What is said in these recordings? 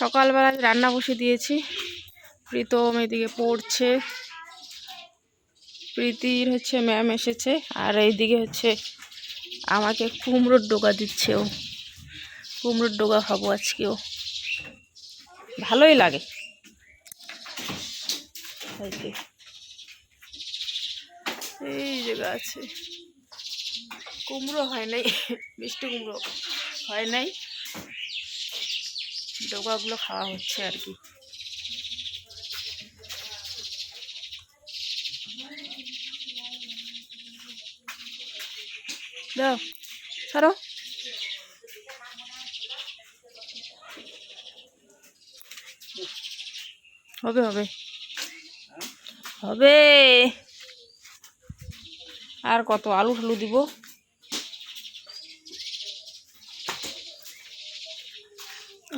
সকালবেলা রান্না বসে দিয়েছি। প্রীতম এদিকে পড়ছে। প্রীতির হচ্ছে ম্যাম এসেছে আর এইদিকে হচ্ছে আমাকে কুমড়োর ডোকা দিচ্ছে ও। কুমড়োর ডোকা খাব আজকেও ভালোই লাগে। এই জায়গা আছে কুমড়ো হয় নাই। মিষ্টি কুমড়ো হয় নাই। ডোকাগুলো খাওয়া হচ্ছে আর কি। দাও হবে হবে। হবে। আর কত? আলু ঠালু দিব?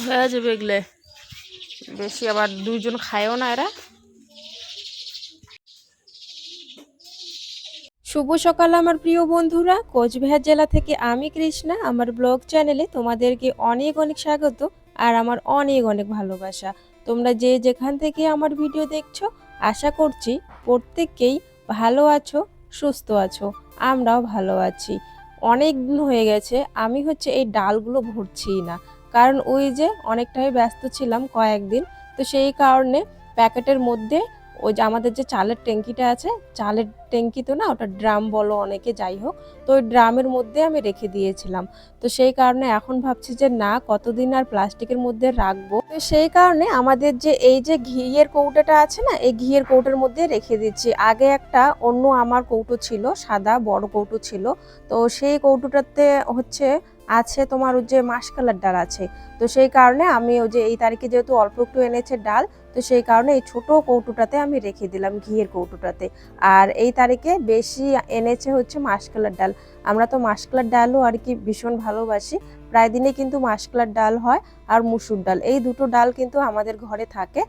হয়ে যাবে এগুলো। বেশি আবার দুইজন খায়ও না এরা। শুভ সকাল আমার প্রিয় বন্ধুরা। কোচবিহার জেলা থেকে আমি কৃষ্ণা। আমার ব্লগ চ্যানেলে তোমাদেরকে অনেক অনেক স্বাগত আর আমার অনেক অনেক ভালোবাসা। তোমরা যে যেখান থেকে আমার ভিডিও দেখছ, আশা করছি প্রত্যেককেই ভালো আছো, সুস্থ আছো, আমরাও ভালো আছি। অনেক দিন হয়ে গেছে, আমি হচ্ছে এই ডালগুলো ভরছি না। কারণ ওই যে অনেকটাই ব্যস্ত ছিলাম কয়েকদিন তো সেই কারণে প্যাকেটের মধ্যে ওই যে আমাদের যে চালের ট্যাঙ্কিটা আছে, চালের ট্যাঙ্কি তো না, ওটা ড্রাম বলো অনেকে যাই হোক, তো ওই ড্রামের মধ্যে আমি রেখে দিয়েছিলাম। তো সেই কারণে এখন ভাবছি যে না, কতদিন আর প্লাস্টিকের মধ্যে রাখব? তো সেই কারণে আমাদের যে এই যে ঘিয়ের কৌটোটা আছে না, এই ঘিয়ের কৌটোর মধ্যে রেখে দিচ্ছি। আগে একটা অন্য আমার কৌটো ছিল, সাদা বড় কৌটো ছিল, তো সেই কৌটোটাতে হচ্ছে আছে তোমার ওই যে মাসকালার ডাল আছে। তো সেই কারণে আমি ওই যে এই তারিখে যেহেতু অল্প একটু এনেছে ডাল তো সেই কারণে এই ছোট কৌটোটাতে আমি রেখে দিলাম ঘিয়ের কৌটোটাতে। আর এই তারিখে বেশি এনেছে হচ্ছে মাসকালার ডাল। আমরা তো মাসকালার ডালও আর কি ভীষণ ভালোবাসি। প্রায় দিনে কিন্তু মাসকালার ডাল হয় আর মুসুর ডাল। এই দুটো ডাল কিন্তু আমাদের ঘরে থাকে।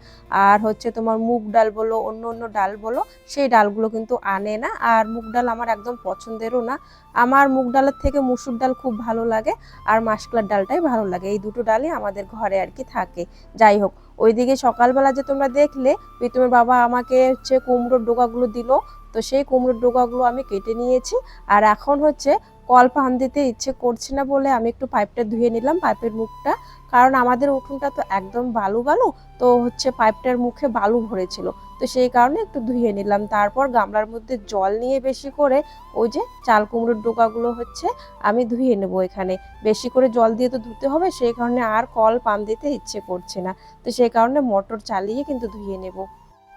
আর হচ্ছে তোমার মুগ ডাল বলো, অন্য অন্য ডাল বলো, সেই ডালগুলো কিন্তু আনে না। আর মুগ ডাল আমার একদম পছন্দেরও না। আমার মুগ ডালের থেকে মুসুর ডাল খুব ভালো লাগে আর মাসকালার ডালটাই ভালো লাগে। এই দুটো ডালই আমাদের ঘরে আর কি থাকে। যাই হোক ওইদিকে সকালবেলা যে তোমরা দেখলে তোমার বাবা আমাকে হচ্ছে কুমড়োর ডোকাগুলো দিল, তো সেই কুমড়োর ডোকাগুলো আমি কেটে নিয়েছি। আর এখন হচ্ছে কল পান দিতে ইচ্ছে করছে না বলে আমি একটু পাইপটা ধুয়ে নিলাম, পাইপের মুখটা। কারণ আমাদের উঠোনটা তো একদম বালু বালু, তো হচ্ছে পাইপটার মুখে বালু ভরেছিল। তো সেই কারণে একটু ধুয়ে নিলাম। তারপর গামলার মধ্যে জল নিয়ে বেশি করে ওই যে চাল কুমড়োর ডোকাগুলো হচ্ছে আমি ধুয়ে নেব এখানে। বেশি করে জল দিয়ে তো ধুতে হবে, সেই কারণে আর কল পান দিতে ইচ্ছে করছে না। তো সেই কারণে মোটর চালিয়ে কিন্তু ধুয়ে নেব।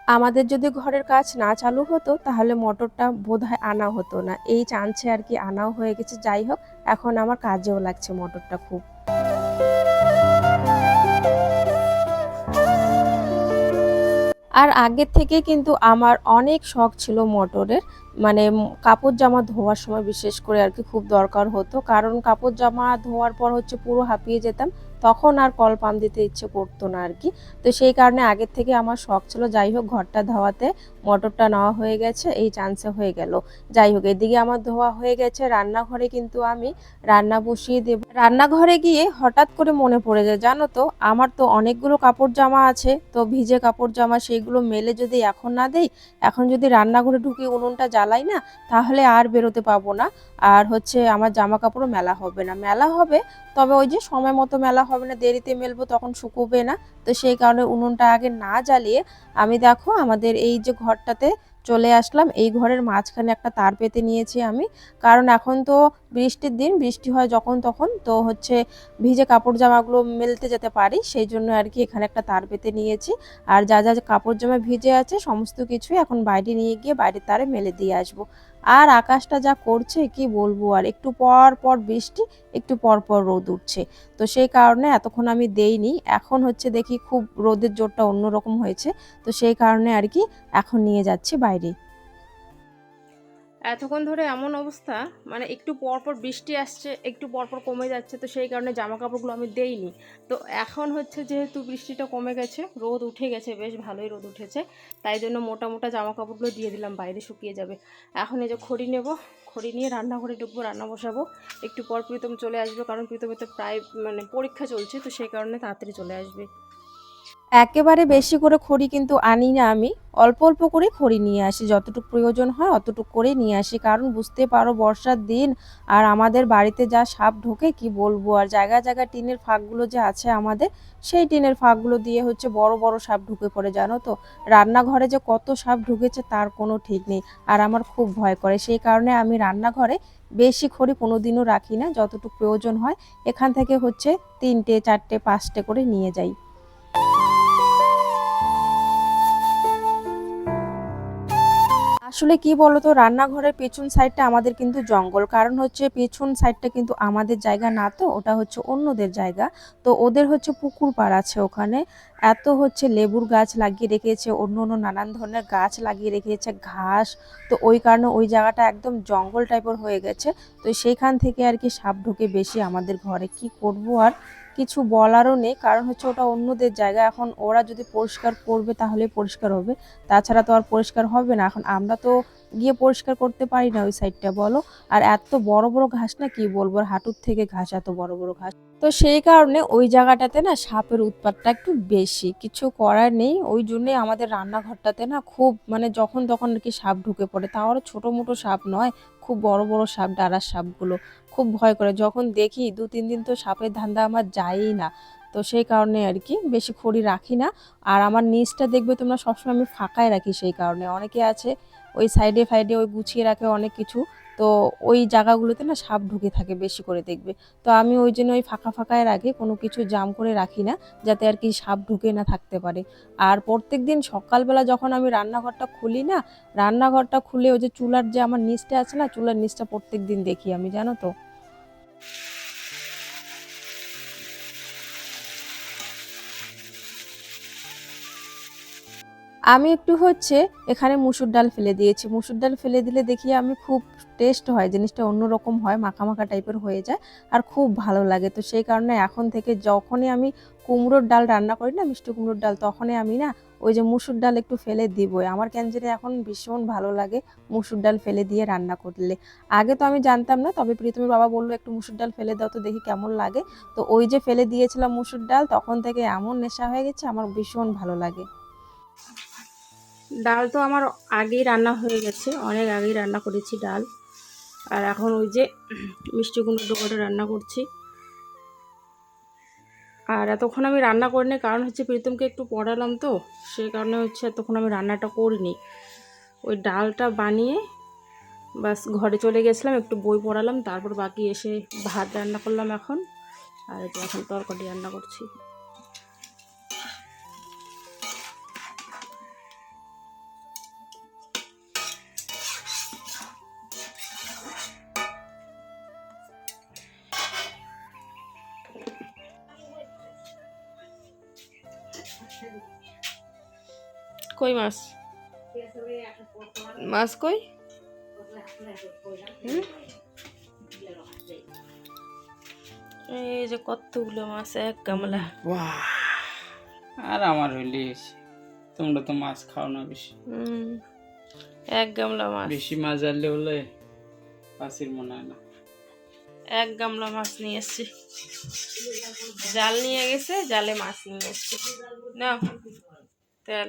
আমাদের যদি ঘরের কাজ না চালু হতো, তাহলে মোটরটা বোধ হয় আনা হতো না। এই চান্সে আর কি আনাও হয়ে গেছে। যাই হোক, এখন আমার কাজেও লাগছে মোটরটা খুব। আর আগের থেকে কিন্তু আমার অনেক শখ ছিল মোটরের। মানে কাপড় জামা ধোয়ার সময় বিশেষ করে আর কি খুব দরকার হতো। কারণ কাপড় জামা ধোয়ার পর হচ্ছে পুরো হাঁপিয়ে যেতাম, তখন আর কল পাম্প দিতে ইচ্ছে করতো না আর কি। তো সেই কারণে আগের থেকে আমার শখ ছিল, যাই হোক ঘরটা ধোয়াতে মোটরটা নেওয়া হয়ে গেছে, এই চান্সে হয়ে গেল। যাই হোক, এদিকে আমার ধোয়া হয়ে গেছে, রান্নাঘরে কিন্তু আমি রান্না বসিয়ে দেব। রান্নাঘরে গিয়ে হঠাৎ করে মনে পড়ে যায়, জানো তো, আমার তো অনেকগুলো কাপড় জামা আছে, তো ভিজে কাপড় জামা সেইগুলো মেলে যদি এখন না দেই, এখন যদি রান্নাঘরে ঢুকে উনুনটা জ্বালাই না, তাহলে আর বেরোতে পাবো না। আর হচ্ছে আমার জামা কাপড়ও মেলা হবে না। মেলা হবে, তবে ওই যে সময় মতো মেলা হবে না, দেরিতে মেলবো তখন শুকোবে না। তো সেই কারণে উনুনটা আগে না জ্বালিয়ে আমি দেখো আমাদের এই যে ঘরটাতে চলে আসলাম। এই ঘরের মাঝখানে একটা তার পেতে নিয়েছি আমি। কারণ এখন তো বৃষ্টির দিন, বৃষ্টি হয় যখন তখন, তো হচ্ছে ভিজে কাপড় জামাগুলো মেলতে যেতে পারি, সেই জন্য আর কি এখানে একটা তার পেতে নিয়েছি। আর যা যা কাপড় জামা ভিজে আছে, সমস্ত কিছুই এখন বাইরে নিয়ে গিয়ে বাইরের তারে মেলে দিয়ে আসব। আর আকাশটা যা করছে, কি বলব আর, একটু পর পর বৃষ্টি, একটু পর পর রোদ উঠছে। তো সেই কারণে এতক্ষণ আমি দেইনি, এখন হচ্ছে দেখি খুব রোদের জোরটা অন্যরকম হয়েছে, তো সেই কারণে আর কি এখন নিয়ে যাচ্ছি বাইরে। এতক্ষণ ধরে এমন অবস্থা মানে একটু পর পর বৃষ্টি আসছে, একটু পর পর কমে যাচ্ছে, তো সেই কারণে জামা কাপড়গুলো আমি দেইনি। তো এখন হচ্ছে যেহেতু বৃষ্টিটা কমে গেছে, রোদ উঠে গেছে, বেশ ভালোই রোদ উঠেছে, তাই জন্য মোটা মোটা জামা কাপড়গুলো দিয়ে দিলাম, বাইরে শুকিয়ে যাবে। এখন এই যে খড়ি নেব, খড়ি নিয়ে রান্নাঘরে ঢুকবো, রান্না বসাবো, একটু পর প্রীতম চলে আসবে, কারণ প্রীতমের তো প্রায় মানে পরীক্ষা চলছে, তো সেই কারণে তাড়াতাড়ি চলে আসবে। একেবারে বেশি করে খড়ি কিন্তু আনি না আমি। অল্প অল্প করে খড়ি নিয়ে আসি, যতটুকু প্রয়োজন হয় অতটুকু করে নিয়ে আসি। কারণ বুঝতে পারো বর্ষার দিন আর আমাদের বাড়িতে যা সাপ ঢোকে, কি বলব? আর জায়গায় জায়গায় টিনের ফাঁকগুলো যে আছে আমাদের, সেই টিনের ফাঁকগুলো দিয়ে হচ্ছে বড় বড় সাপ ঢুকে পড়ে, জানো তো? রান্নাঘরে যে কত সাপ ঢুকেছে তার কোনো ঠিক নেই। আর আমার খুব ভয় করে। সেই কারণে আমি রান্নাঘরে বেশি খড়ি কোনোদিনও রাখি না, যতটুকু প্রয়োজন হয়। এখান থেকে হচ্ছে তিনটে, চারটে, পাঁচটে করে নিয়ে যাই। আসলে কি বলতো, রান্নাঘরের পেছন সাইডটা আমাদের কিন্তু জঙ্গল। কারণ হচ্ছে পেছন সাইডটা কিন্তু আমাদের জায়গা না তো, ওটা হচ্ছে অন্যদের জায়গা। তো ওদের হচ্ছে পুকুর পাড় আছে ওখানে। এত হচ্ছে লেবুর গাছ লাগিয়ে রেখেছে, অন্য অন্য নানান ধরনের গাছ লাগিয়ে রেখেছে, ঘাস। তো ওই কারণে ওই জায়গাটা একদম জঙ্গল টাইপের হয়ে গেছে। তো সেইখান থেকে আর কি সাপ ঢোকে বেশি আমাদের ঘরে। কি করব আর? কিছু বলারও নেই, কারণ হচ্ছে ওটা অন্যদের জায়গা। এখন ওরা যদি পরিষ্কার করবে তাহলে পরিষ্কার হবে। তাছাড়া তো আর পরিষ্কার হবে না। এখন আমরা তো গিয়ে পরিষ্কার করতে পারি না ওই সাইডটা বলো? আর এত বড় বড় ঘাস না কি বলব? হাঁটুর থেকে ঘাস, এত বড় বড় ঘাস। তো সেই কারণে ওই জায়গাটাতে না সাপের উৎপাতটা একটু বেশি। কিছু করার নেই। ওই জন্যে আমাদের রান্নাঘরটাতে না খুব মানে যখন, তখন আর কি সাপ ঢুকে পড়ে। তাও আরও ছোটো, মোটো সাপ নয়, খুব বড় বড় সাপ ডারার সাপগুলো। খুব ভয় করে। যখন দেখি দু, তিন দিন তো সাপের ধান্দা আমার যায়ই না। তো সেই কারণে আর কি বেশি খড়ি রাখি না। আর আমার নিচটা দেখবে তোমরা সবসময় আমি ফাঁকায় রাখি সেই কারণে। অনেকে আছে ওই সাইডে ফাইডে ওই গুছিয়ে রাখে অনেক কিছু। তো ওই জায়গাগুলোতে না সাপ ঢুকে থাকে বেশি করে দেখবে। তো আমি ওই জন্য ওই ফাঁকা ফাঁকায় রাখি কোনো কিছু জাম করে রাখি না, যাতে আর কি সাপ ঢুকে না থাকতে পারে। আর প্রত্যেক দিন সকালবেলা যখন আমি রান্নাঘরটা খুলি না, রান্নাঘরটা খুলে ওই যে চুলার যে আমার নিচটা আছে না, চুলার নিচটা প্রত্যেক দিন দেখি আমি, জানো তো? আমি একটু হচ্ছে এখানে মুসুর ডাল ফেলে দিয়েছি। মুসুর ডাল ফেলে দিলে দেখি আমি খুব টেস্ট হয়, জিনিসটা অন্যরকম হয় মাখা টাইপের হয়ে যায় আর খুব ভালো লাগে। তো সেই কারণে এখন থেকে যখনই আমি কুমড়োর ডাল রান্না করি না, মিষ্টি কুমড়োর ডাল, তখনই আমি না ওই যে মুসুর ডাল একটু ফেলে দিবই। আমার ক্যান্সারে এখন ভীষণ ভালো লাগে মুসুর ডাল ফেলে দিয়ে রান্না করলে। আগে তো আমি জানতাম না, তবে প্রীতমের বাবা বলল, একটু মুসুর ডাল ফেলে দাও তো দেখি কেমন লাগে। তো ওই যে ফেলে দিয়েছিলাম মুসুর ডাল, তখন থেকে এমন নেশা হয়ে গেছে, আমার ভীষণ ভালো লাগে। ডাল তো আমার আগেই রান্না হয়ে গেছে, অনেক আগেই রান্না করেছি ডাল। আর এখন ওই যে মিষ্টি কুমড়ো করে রান্না করছি। আর এতক্ষণ আমি রান্না করিনি, কারণ হচ্ছে প্রীতমকে একটু পড়ালাম তো সেই কারণে হচ্ছে এতক্ষণ আমি রান্নাটা করিনি। ওই ডালটা বানিয়ে বাস ঘরে চলে গেছিলাম, একটু বই পড়ালাম, তারপর বাকি এসে ভাত রান্না করলাম এখন। আর এখন তরকারি রান্না করছি। কই মাছ? মাছ কই? এই যে কতগুলো মাছ এক গামলা। বাহ। আর আমার হইলে তোমরা তো মাছ খাও না বেশি। এক গামলা মাছ। বেশি মাছ জানলে হলে পাশির মনে হয় না। এক গামলা মাছ নিয়ে এসছি। জাল নিয়ে গেছে, জালে মাছ নিয়ে এসছি। না তেল।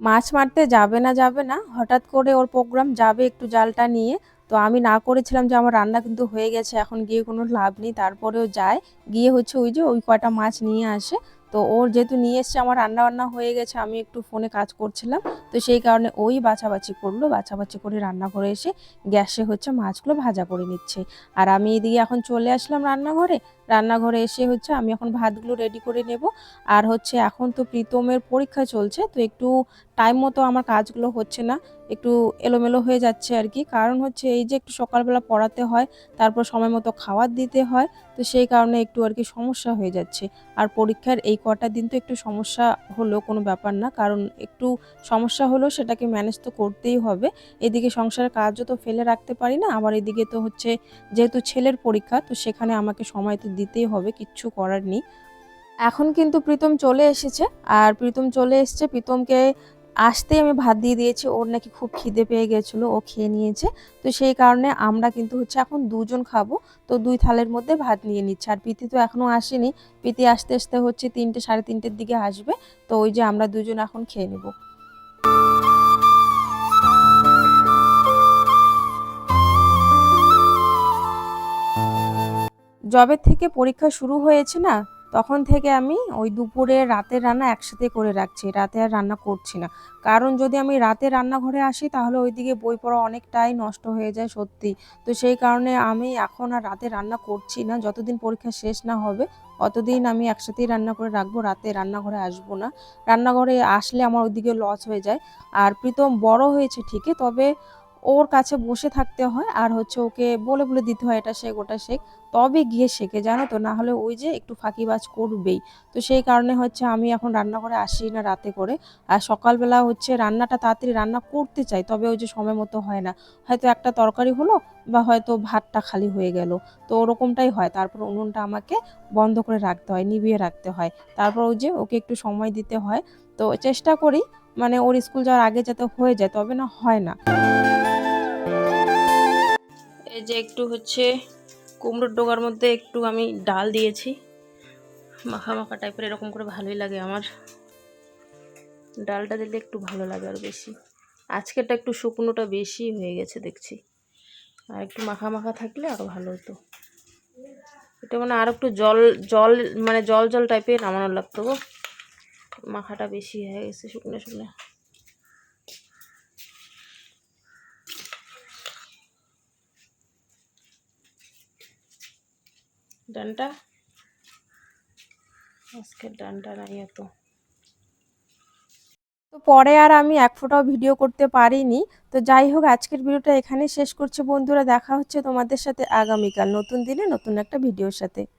মাছ মারতে যাবে না যাবে না, হঠাৎ করে ওর প্রোগ্রাম যাবে একটু জালটা নিয়ে। তো আমি না করেছিলাম যে আমার রান্না কিন্তু হয়ে গেছে, এখন গিয়ে কোনো লাভ নেই, তারপরেও যায়। গিয়ে হচ্ছে ওই যে ওই কয়টা মাছ নিয়ে আসে তো ওর যেহেতু নিয়ে এসছে, আমার রান্না বান্না হয়ে গেছে, আমি একটু ফোনে কাজ করছিলাম। তো সেই কারণে ওই বাছাবাছি করল, বাছাবাছি করে রান্না করে এসে গ্যাসে হচ্ছে মাছগুলো ভাজা করে নিচ্ছে। আর আমি এদিকে এখন চলে আসলাম রান্নাঘরে। রান্নাঘরে এসে হচ্ছে আমি এখন ভাতগুলো রেডি করে নেব। আর হচ্ছে এখন তো প্রীতমের পরীক্ষা চলছে, তো একটু টাইম মতো আমার কাজগুলো হচ্ছে না, একটু এলোমেলো হয়ে যাচ্ছে আর কি। কারণ হচ্ছে এই যে একটু সকালবেলা পড়াতে হয়, তারপর সময় মতো খাবার দিতে হয়, তো সেই কারণে একটু আর কি সমস্যা হয়ে যাচ্ছে। আর পরীক্ষার এই কটা দিন তো একটু সমস্যা হলো কোনো ব্যাপার না, কারণ একটু সমস্যা হলেও সেটাকে ম্যানেজ তো করতেই হবে। এদিকে সংসারের কাজও তো ফেলে রাখতে পারি না, আবার এদিকে তো হচ্ছে যেহেতু ছেলের পরীক্ষা, তো সেখানে আমাকে সময় তো দিতেই হবে, কিচ্ছু করার নেই। এখন কিন্তু প্রীতম চলে এসেছে, আর প্রীতম চলে এসেছে, প্রীতমকে আসতেই আমি ভাত দিয়ে দিয়েছি, ওর নাকি খুব খিদে পেয়ে গেছিল, ও খেয়ে নিয়েছে। তো সেই কারণে আমরা কিন্তু হচ্ছে এখন দুজন খাব, তো দুই থালের মধ্যে ভাত নিয়ে নিচ্ছে। আর পিতি তো এখনও আসেনি, প্রীতি আসতে আসতে হচ্ছে তিনটে, সাড়ে তিনটের দিকে আসবে, তো ওই যে আমরা দুজন এখন খেয়ে নেব। জবে থেকে পরীক্ষা শুরু হয়েছে না তখন থেকে আমি ওই দুপুরে রাতের রান্না একসাথে করে রাখছি, রাতে আর রান্না করছি না। কারণ যদি আমি রাতে রান্নাঘরে আসি, তাহলে ওইদিকে বই পড়া অনেকটাই নষ্ট হয়ে যায় সত্যি। তো সেই কারণে আমি এখন আর রাতে রান্না করছি না। যতদিন পরীক্ষা শেষ না হবে, অতদিন আমি একসাথেই রান্না করে রাখব, রাতে রান্নাঘরে আসব না। রান্নাঘরে আসলে আমার ওইদিকে লস হয়ে যায়। আর প্রীতম বড় হয়েছে ঠিকই, তবে ওর কাছে বসে থাকতে হয় আর হচ্ছে ওকে বলে বলে দিতে হয়, এটা শেখ, ওটা শেখ। তবে গিয়ে শেখে, জানো তো? না হলে ওই যে একটু ফাঁকিবাজ করবেই। তো সেই কারণে হচ্ছে আমি এখন রান্না করে আসি না রাতে করে। আর সকালবেলা হচ্ছে রান্নাটা তাড়াতাড়ি রান্না করতে চাই, তবে ওই যে সময় মতো হয় না। হয়তো একটা তরকারি হলো বা হয়তো ভাতটা খালি হয়ে গেল। তো ওরকমটাই হয়। তারপর উনুনটা আমাকে বন্ধ করে রাখতে হয়, নিভিয়ে রাখতে হয়। তারপর ওই যে ওকে একটু সময় দিতে হয়। তো চেষ্টা করি মানে ওর স্কুল যাওয়ার আগে যাতে হয়ে যায়, তবে না হয় না। এই যে একটু হচ্ছে কুমড়োর ডোগার মধ্যে একটু আমি ডাল দিয়েছি। মাখা মাখা টাইপের এরকম করে ভালোই লাগে আমার। ডালটা দিলে একটু ভালো লাগে আর বেশি। আজকেরটা একটু শুকনোটা বেশি হয়ে গেছে দেখছি। আর একটু মাখা মাখা থাকলে আরও ভালো হতো। এটা মানে আর একটু জল জল মানে জল জল টাইপের নামানো লাগতো মাখাটা বেশি হয়ে গেছে শুকনো শুকনো। ডানটা? আজকের ডানটা নাই এত। তো পরে আর আমি এক ফোটাও ভিডিও করতে পারিনি। তো যাই হোক, আজকের ভিডিওটা এখানে শেষ করছি বন্ধুরা। দেখা হচ্ছে তোমাদের সাথে আগামীকাল নতুন দিনে নতুন একটা ভিডিওর সাথে।